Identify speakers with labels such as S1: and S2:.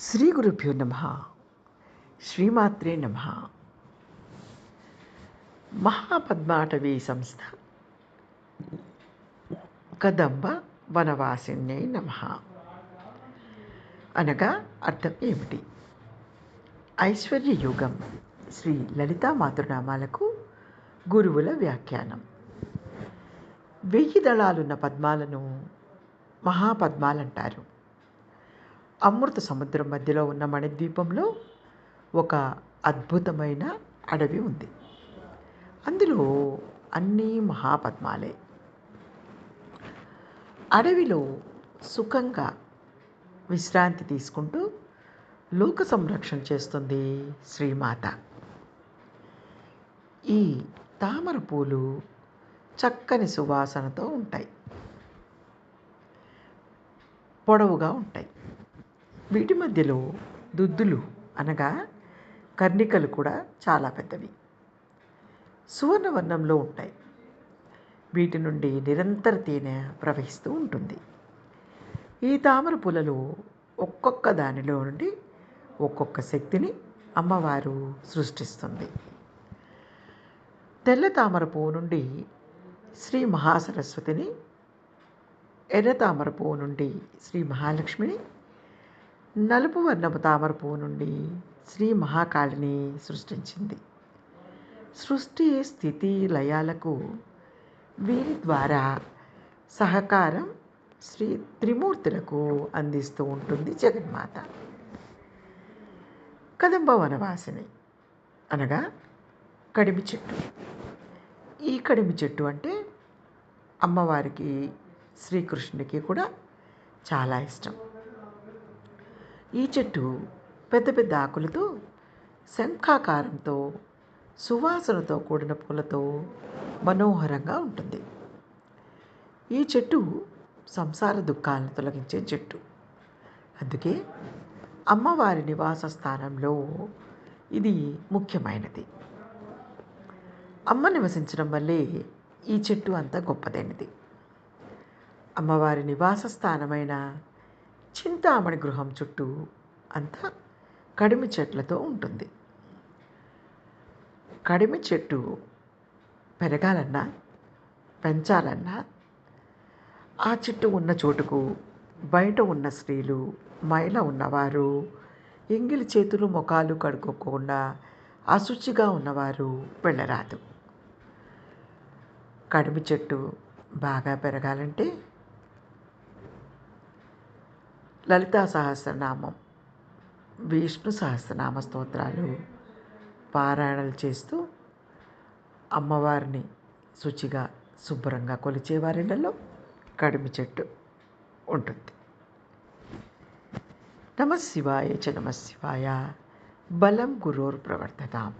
S1: శ్రీ గురుభ్యో నమ. శ్రీమాత్రే నమ. మహాపద్మాటవీ సంస్థ. కదంబ వనవాసిన్యై నమ. అనగా అర్థం ఏమిటి? ఐశ్వర్య యుగం శ్రీ లలితా మాతృనామాలకు గురువుల వ్యాఖ్యానం. వెయ్యి దళాలున్న పద్మాలను మహాపద్మాలంటారు. అమృత సముద్రం మధ్యలో ఉన్న మణిద్వీపంలో ఒక అద్భుతమైన అడవి ఉంది. అందులో అన్నీ మహాపద్మాలే. అడవిలో సుఖంగా విశ్రాంతి తీసుకుంటూ లోక సంరక్షణ చేస్తుంది శ్రీమాత. ఈ తామర పూలు చక్కని సువాసనతో ఉంటాయి. పొడవుగా ఉంటాయి. వీటి మధ్యలో దుద్దులు అనగా కర్ణికలు కూడా చాలా పెద్దవి. సువర్ణవర్ణంలో ఉంటాయి. వీటి నుండి నిరంతర తేనె ప్రవహిస్తూ ఉంటుంది. ఈ తామర పూలలో ఒక్కొక్క దానిలో నుండి ఒక్కొక్క శక్తిని అమ్మవారు సృష్టిస్తుంది. తెల్ల తామర పువ్వు నుండి శ్రీ మహాసరస్వతిని ఎర్ర తామర పువ్వు నుండి శ్రీ మహాలక్ష్మిని నలుపు వర్ణపు తామర పువ్వు నుండి శ్రీ మహాకాళిని సృష్టించింది. సృష్టి స్థితి లయాలకు వీరి ద్వారా సహకారం శ్రీ త్రిమూర్తులకు అందిస్తూ ఉంటుంది జగన్మాత. కదంబ వనవాసిని అనగా కడిమి చెట్టు. ఈ కడిమి చెట్టు అంటే అమ్మవారికి శ్రీకృష్ణుడికి కూడా చాలా ఇష్టం. ఈ చెట్టు పెద్ద పెద్ద ఆకులతో శంఖాకారంతో సువాసనతో కూడిన పూలతో మనోహరంగా ఉంటుంది. ఈ చెట్టు సంసార దుఃఖాలను తొలగించే చెట్టు. అందుకే అమ్మవారి నివాస స్థానంలో ఇది ముఖ్యమైనది. అమ్మ నివసించడం వల్లే ఈ చెట్టు అంత గొప్పదైనది. అమ్మవారి నివాస స్థానమైన చింతామణి గృహం చుట్టూ అంతా కడిమి చెట్లతో ఉంటుంది. కడిమి చెట్టు పెరగాలన్నా పెంచాలన్నా ఆ చెట్టు ఉన్న చోటుకు బయట ఉన్న స్త్రీలు మైల ఉన్నవారు ఎంగిలి చేతులు ముఖాలు కడుక్కోకుండా అశుచిగా ఉన్నవారు వెళ్ళరాదు. కడిమి చెట్టు బాగా పెరగాలంటే లలితా సహస్రనామం విష్ణు సహస్రనామ స్తోత్రాలు పారాయణలు చేస్తూ అమ్మవారిని శుచిగా శుభ్రంగా కొలిచేవారిళ్ళలో కడిమి చెట్టు ఉంటుంది. నమ శివాయ చ నమ శివాయ. బలం గురోర్ ప్రవర్తతాం